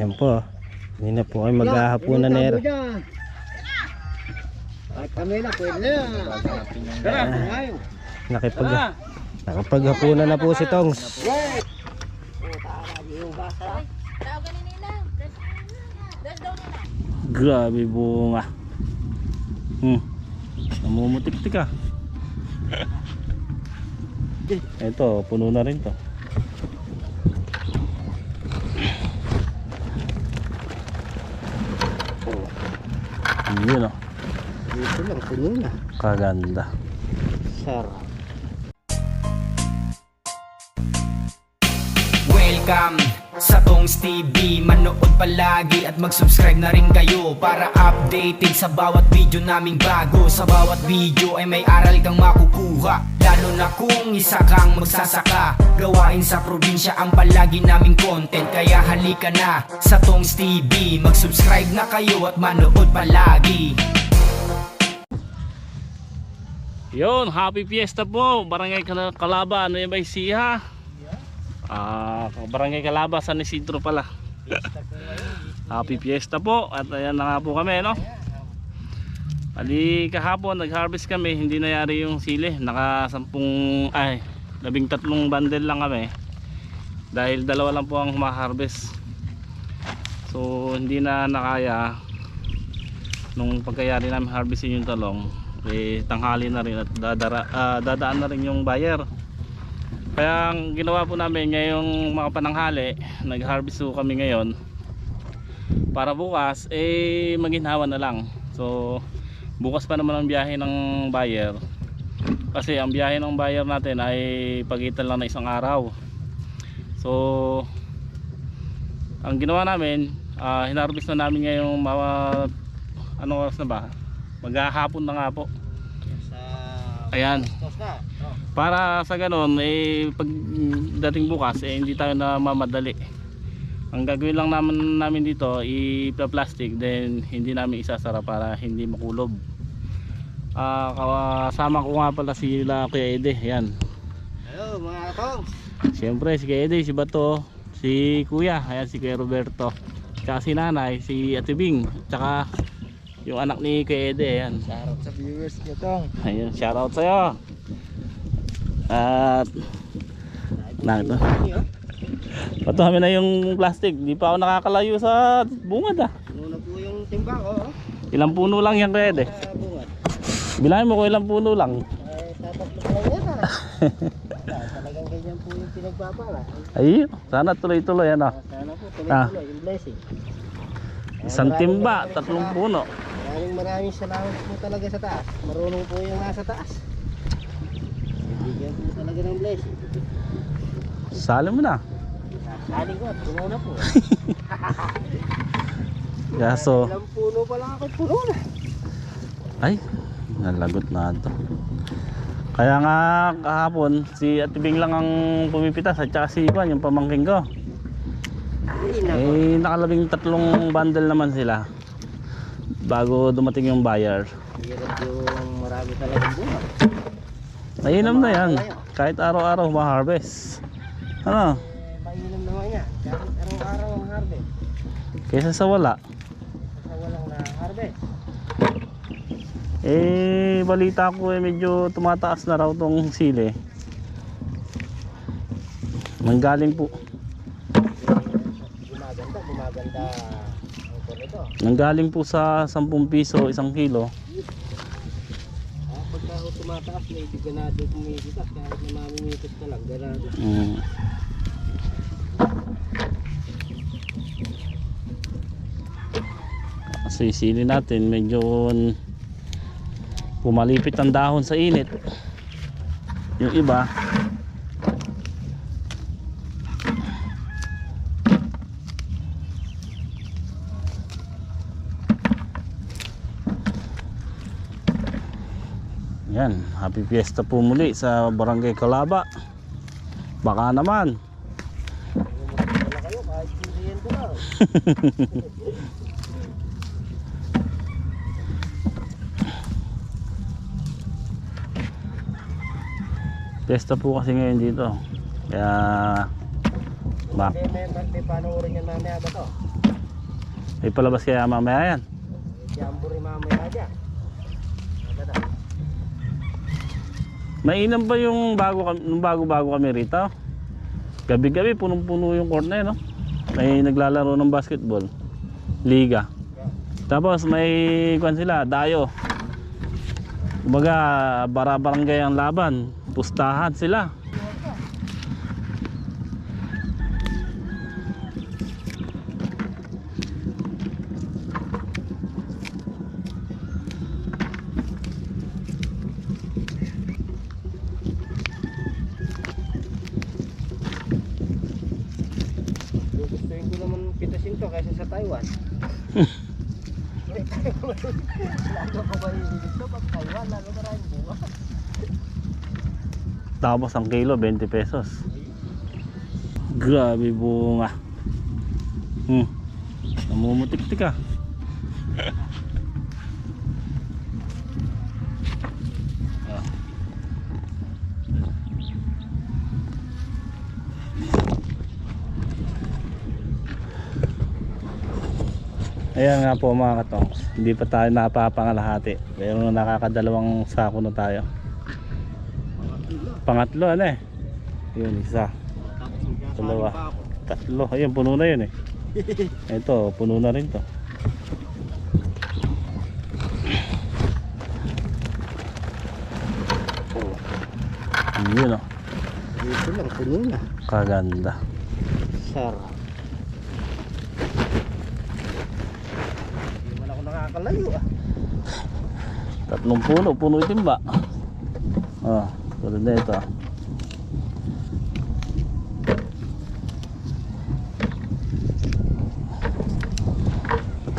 Ayan po. Hindi na po kayo maghahapunan na. Ay, kami na, pwede na. Tayo. Nakipag nakapaghapunan na po si Tongs. Grabe bunga. Hmm. Namumutik-tik ah. Ito, puno na rin to. Yun oh, Dito lang, puno na. kaganda. Sarap. Welcome sa Tongs TV Manood palagi at mag-subscribe na rin kayo Para updated sa bawat video naming bago. Sa bawat video ay may aral kang makukuha. Lalo na kung isa kang magsasaka. Gawain sa probinsya ang palagi naming content. Kaya halika na sa Tongs TV Mag-subscribe na kayo at manood palagi. Yun, happy fiesta po. Barangay Kal- Calaba, yung may siha? Ah, Barangay Calaba, San Isidro pala. happy fiesta po. At ayan na nga po kami, no? Ali kahapon nag-harvest kami, hindi nayari yung sili. Naka sampung ay, labing tatlong bundle lang kami. Dahil dalawa lang po ang ma-harvest. So hindi na nakaya nung pagkayari namin harvestin yung talong eh tanghali na rin at dadara, ah, dadaan na rin yung buyer kaya ang ginawa po namin ngayong mga pananghali nag harvest po kami ngayon. Para bukas eh maginhawa na lang. So bukas pa naman ang biyahe ng buyer. Kasi ang biyahe ng buyer natin ay pagitan lang na isang araw. So ang ginawa namin ah, hinarvest na namin ngayong mga anong oras na ba? Maghahapon na nga po. Ayan. Para sa ganun eh pag dating bukas eh hindi tayo na mamadali ang gagawin lang naman namin dito i-plastic then hindi namin isasara para hindi makulob. Ah kasama ko nga pala sila Kuya Ede yan Hello, mga katong. Siyempre si Kuya Ede, si Bato, si Kuya, ayan si Kuya Roberto, tsaka si Nanay, si Ate Bing, tsaka yung anak ni Kuya Ede, ayan. Sarap sa viewers niyo, tong. Ayun, shoutout sa'yo. At na ito. Patuhami na yung plastic. Di pa ako nakakalayo sa bungad ah. Muna po yung timbang, oh. Ilang puno lang yan Kuya Ede. Sa. Bilangin mo kung ilang puno lang. Ay, tatatlo lang yan, ah. Ah, Talagang ganyan po yung pinagpapala. Ay, sana tuloy-tuloy ano. Sana po, Ah. tuloy-tuloy, yung blessing. Isang timba, tatlong puno. Maraming maraming salamat po talaga sa taas. Marunong po yung nasa taas. Bigyan po talaga ng blessing. Sali mo na. Sasali ko at puno na po. Kaso, Ilang puno pa lang ako puno na. ay, nalagot na ito. Kaya nga kahapon, si Ate Bing lang ang pumipitas at saka si Ivan, yung pamangking ko. Ay. Eh, nakalabing tatlong bundle naman sila bago dumating yung buyer. Hirap yung marami talagang bunga. Nainom na yan. Kahit araw-araw ma-harvest. Ano? Mainam naman yan. Kahit araw-araw ang harvest. Kaysa sa wala. Sa walang na harvest. Eh, balita ko eh medyo tumataas na raw tong sili. Manggaling po. Gumaganda, gumaganda. Nanggaling po sa 10 piso isang kilo. Ah, pagka ako tumataas, may ganado kumisitas kahit na mamimitas ka lang, ganado. Mm. Sili natin medyo pumalipit ang dahon sa init. Yung iba Yan, happy fiesta po muli sa Barangay Calaba. Baka naman. Fiesta po kasi ngayon dito. Kaya ma may, may panoorin yan mamaya ba to? May palabas kaya mamaya yan. Jambo rin mamaya dyan. Ano na? Mainam ba yung bago nung bago-bago kami rito? Gabi-gabi punong-puno yung court na yun, no? May naglalaro ng basketball. Liga. Tapos may kwan sila, dayo. Kumbaga, bara-barangay ang laban. Pustahan sila. Gugustuhin ko naman pitasin to kaysa sa Taiwan. Lalo ko ba yung dito pag Taiwan, lalo maraming bunga. Tapos ang kilo, 20 pesos. Grabe bunga. Hmm. Namumutik-tik ah. Ayan nga po mga katongs, hindi pa tayo napapangalahati. Pero nakakadalawang sako na tayo. Pangatlo ano eh. Yun isa. Dalawa. Tatlo. Ayun puno na yun eh. Ito puno na rin to. Yun oh. Dito lang, puno na. Kaganda. Sarap. Hindi man ako nakakalayo ah. Tatlong puno. Puno itim ba? Ah, tulad na ito. ah.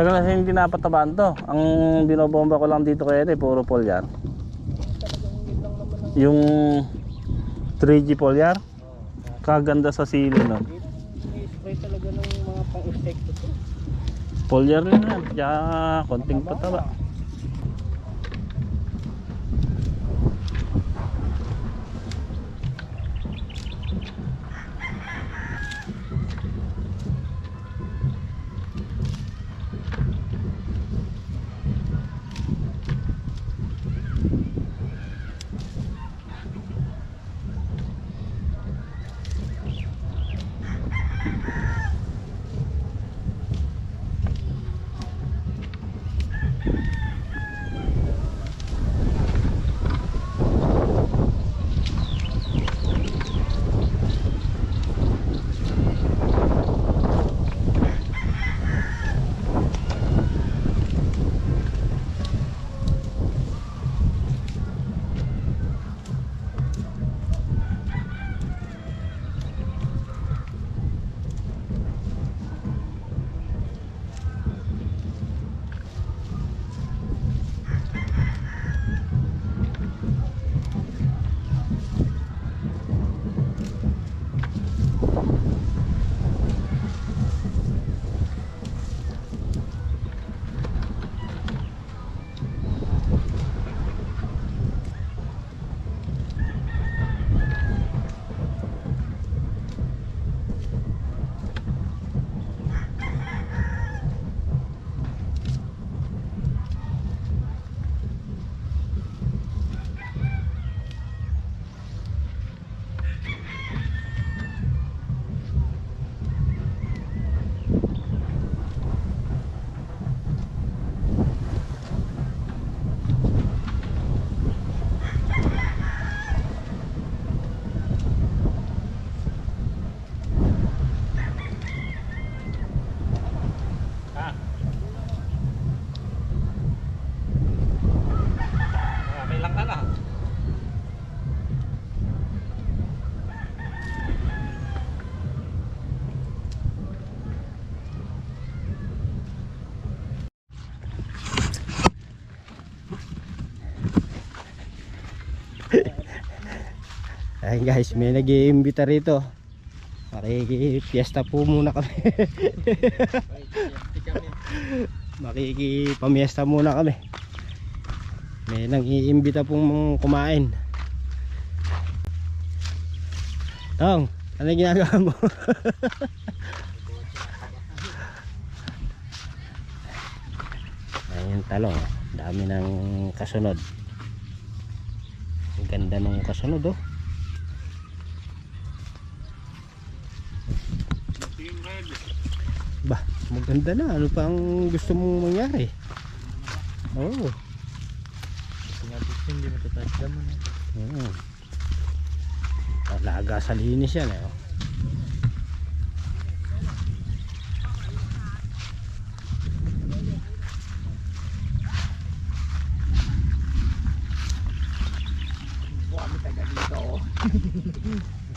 Matagal na hindi napatabaan to. Ang binobomba ko lang dito kaya ito, puro polyar. Yung 3G polyar, kaganda sa sili no. I-spray talaga ng mga pang-insekto to. Polyar rin yan, kaya konting pataba. Ayun guys, may nag-iimbita rito. Makiki-fiesta po muna kami. Makikipamiesta muna kami. May nang iimbita pong kumain. Tong, ano ginagawa mo? talong dami ng kasunod ang ganda ng kasunod oh ba maganda na ano pa ang gusto mong mangyari oo Hindi matatouch naman. Oo. Alaga sa linis yan eh. oh. Dami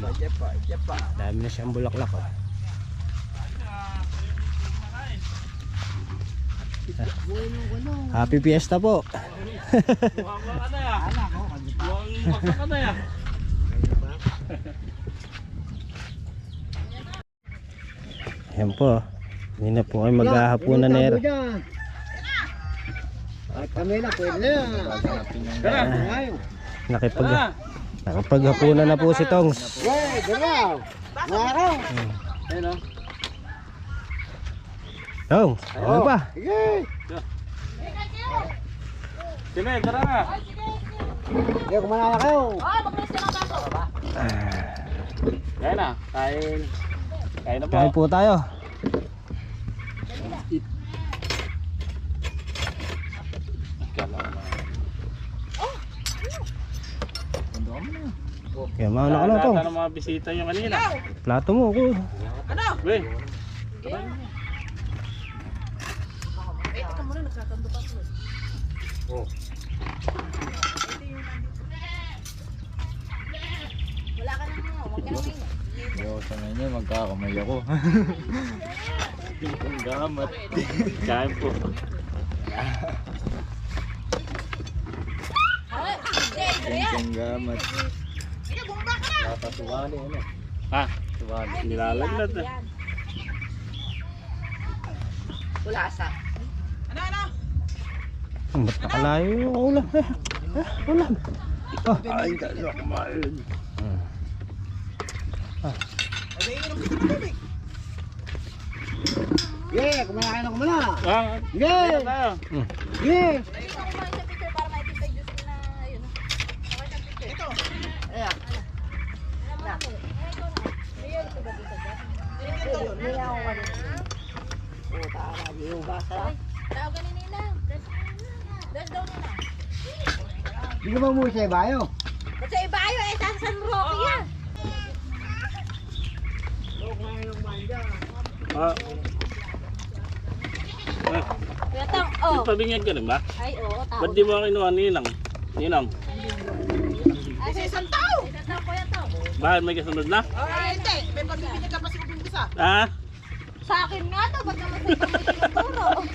na. Dami na siyang bulaklak oh. Happy Fiesta po. Ayan po. Hindi na po kayo maghahapunan na ero. At kami na, pwede na. Ngayon. Nakipag. Nakapaghapunan na po si Tongs. Wey, garaw. Ngaraw. Ayun o. Tongs, ano ba? Sige. Sige, tara na. Hindi ako mananakaw. Oh, maglis ka ng baso. Kaya na. Kain. Kain na po. Kain po tayo. Kaya mauna ka na Lahat Tongs. ng mga bisita nyo kanina. Plato mo ko. Weh. Eh, teka muna, nagkakando pa ako. Wala ka na mo, huwag ka na mainit. Yo, sa ngayon magkakamay ako. Ang gamat. Kain po. Ay, hindi, Adrian. Ang gamat. Sige, bumaba ka na. Papasuwali ano. Ha? Nilalagnat eh. Yan. Ulasa. Hmm, Ba't nakalayo yung ulam? Eh, eh, ulam. Oh. Ay, gano'n kumain. Hmm. Sige, kumakain ako muna. Ah, Sige. kaya tayo. Sige. Ayun, kumain sa picture para makikita yung juice na, ayun. Kumain sa picture. Ito. Ayan. Ayan mo ako. Ayan, ikaw na. Ayan, ito ba dito dyan? Ayan, ako ka dito. Puta ka, di yung basa. Ay, Tawag ka ni Ninang. Dash daw Ninang. Di ka ba mo siya bayo? Ba't sa iba ayo eh, sa San Roque yan. Ah. Ah, Kuya Tang, oh. pabinyag ka rin ba? Ay, oo, tao. Ba't di mo kinuha ninang? Ninang? Ay, sa isang tao. Sa isang tao, Kuya Tang. Bakit may kasunod na? Ay, hindi. May pabibigyan ka pa sa Ah? Sa akin nga to, ba't naman sa tinuturo?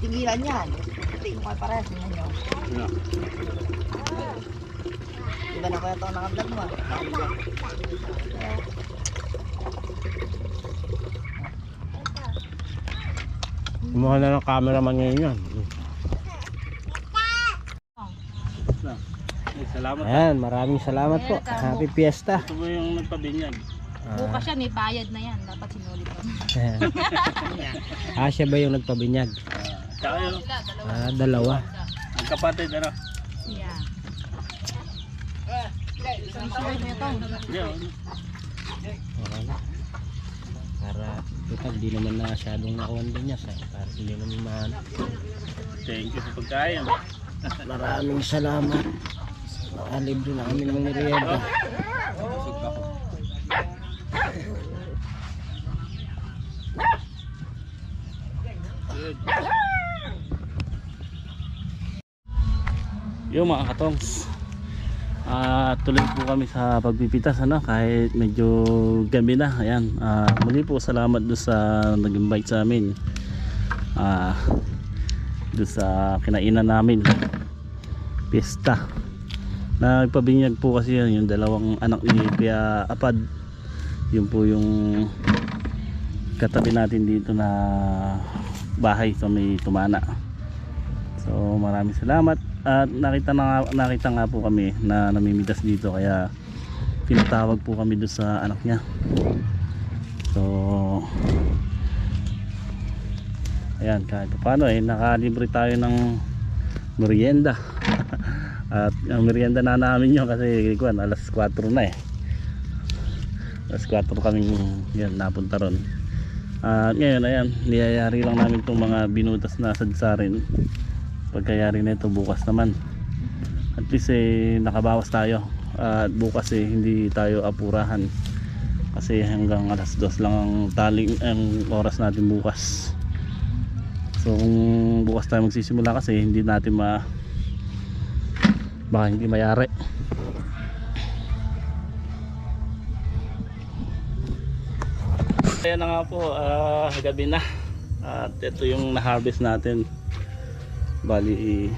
Tigilan yan. Hindi mo kayo parehas mo nyo. Ano? Iba na kaya ito ang nakablog mo. ah. Mukha na ng cameraman ngayon yan. Salamat. Ayan, maraming salamat po. Happy Fiesta. Ito po yung nagpabinyag. Bukas yan, may bayad na yan. Dapat sinulit mo. ah, siya ba yung nagpabinyag? Tsaka yun, Ah, dalawa. ang kapatid, ano? Yeah. Ito. Okay na. Para total, di naman na masyadong nakuha din niya. Sa, para hindi naman maano. Thank you sa pagkain. Maraming salamat. Nakalibre na kami ng merienda. Yung mga katongs. Ah, tuloy po kami sa pagpipitas ano kahit medyo gabi na. Ayan. Ah, muli po salamat do sa nag-invite sa amin. Ah, do sa kinainan namin. Pista. Nagpabinyag po kasi yan yung dalawang anak ni Kuya Apad. Yun po yung katabi natin dito na bahay sa may tumana. So maraming salamat at nakita na nakita nga po kami na namimitas dito kaya pinatawag po kami doon sa anak niya so ayan kahit paano eh nakalibre tayo ng merienda at ang merienda na namin yun kasi kuwan, alas 4 na eh. Alas 4 kaming yan, napunta ron. At ngayon ayan niyayari lang namin itong mga binutas na sadsarin. Pagkayari na ito bukas naman. At least eh nakabawas tayo. At bukas eh hindi tayo apurahan. Kasi hanggang alas 2 lang ang taling ang oras natin bukas. So kung bukas tayo magsisimula kasi hindi natin ma baka hindi mayari Ayan na nga po, ah, gabi na. At ito yung na-harvest natin. Bali,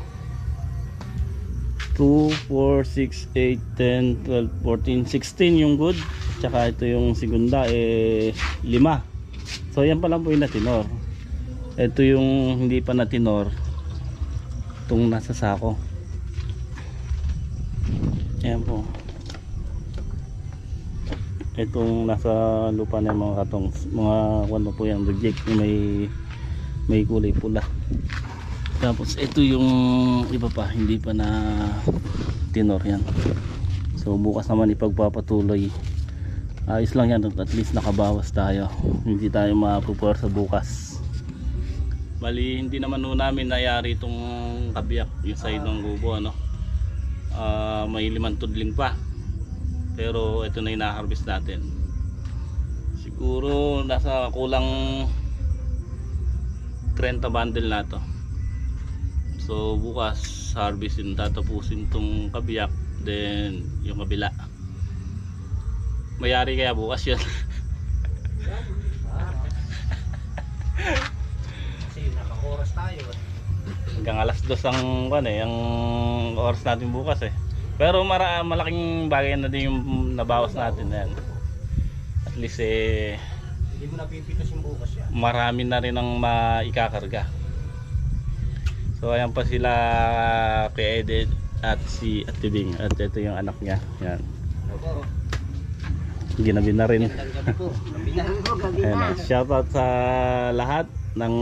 2, 4, 6, 8, 10, 12, 14, 16 yung good. Tsaka ito yung segunda, eh, 5. So, yan pa lang po yung natinor. Ito yung hindi pa natinor. Itong nasa sako. Ayan po. Itong nasa lupa na yung mga katong mga ano po yan reject may may kulay pula. Tapos ito yung iba pa hindi pa na tinor yan. So bukas naman ipagpapatuloy. Ayos lang yan at least nakabawas tayo. Hindi tayo mapupwer sa bukas. Bali hindi naman nun namin nayari itong kabiyak yung side ng gubo ano Ah, may limang tudling pa. Pero ito na yung na-harvest natin. Siguro nasa kulang 30 bundle na to. So bukas harvestin tatapusin tong kabiyak then yung kabila. Mayari kaya bukas yun. hanggang alas dos ang kan eh ang oras natin bukas eh. Pero mara, malaking bagay na din yung nabawas natin yan at least eh Hindi mo napipitos yung bukas yan. marami na rin ang maikakarga so ayan pa sila kay Edit at si Atibing at ito yung anak niya. Yan ginabi na rin. Ayan, shoutout sa lahat ng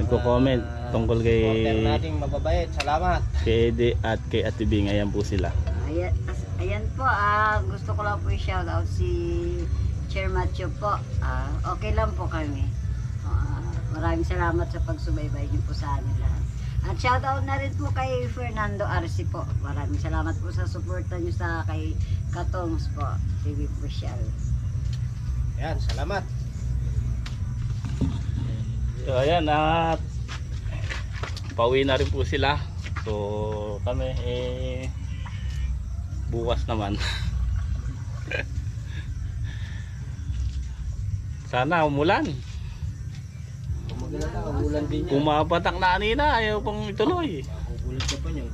nagko-comment tungkol kay Supporter nating mababait. Salamat. kay Ede at kay Atibing ayan po sila Ayan, ayan po, ah, gusto ko lang po i-shoutout si Chair Macho po. Ah, okay lang po kami. Ah, maraming salamat sa pagsubaybay niyo po sa amin lahat. At shoutout na rin po kay Fernando Arce po. Maraming salamat po sa suporta niyo sa kay Katongs po, TV Official. Yan, salamat. So ayan at pauwi na rin po sila. So kami eh bukas naman. Sana umulan. Pumapatak na kanina, ayaw pang ituloy.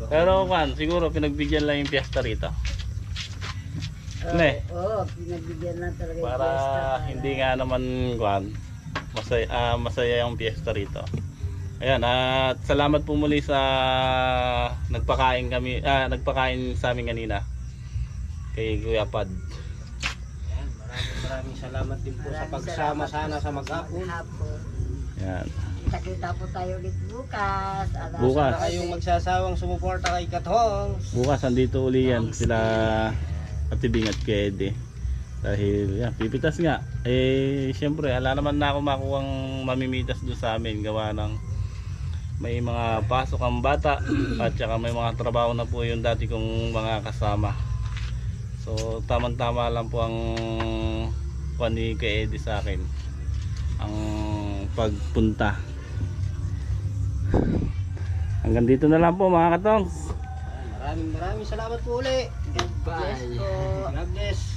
Pero kan, siguro pinagbigyan lang yung piyesta rito. Ne. Oo, oh, pinagbigyan lang talaga yung Para hindi nga naman kan, masaya, ah, masaya yung piyesta rito. Ayan, at salamat po muli sa nagpakain kami, ah, nagpakain sa amin kanina. Kay Kuya Pad. Yan, maraming maraming salamat din po sa Maraming pagsama salamat sana sa maghapon. Hapon. Ayan. Kita-kita po tayo ulit bukas. Alas Bukas. Sana kayong magsasawang sumuporta kay Kathong. Bukas andito uli yan sila Atibing at Kede. Dahil yan, pipitas nga. Eh, syempre, ala naman na ako makuhang mamimitas doon sa amin. Gawa ng may mga pasok ang bata at saka may mga trabaho na po yung dati kong mga kasama. So, tamang-tama lang po ang kuha ni Kay Eddie sa akin. Ang pagpunta. Hanggang dito na lang po mga katongs. Maraming maraming salamat po uli. God bless po. God bless.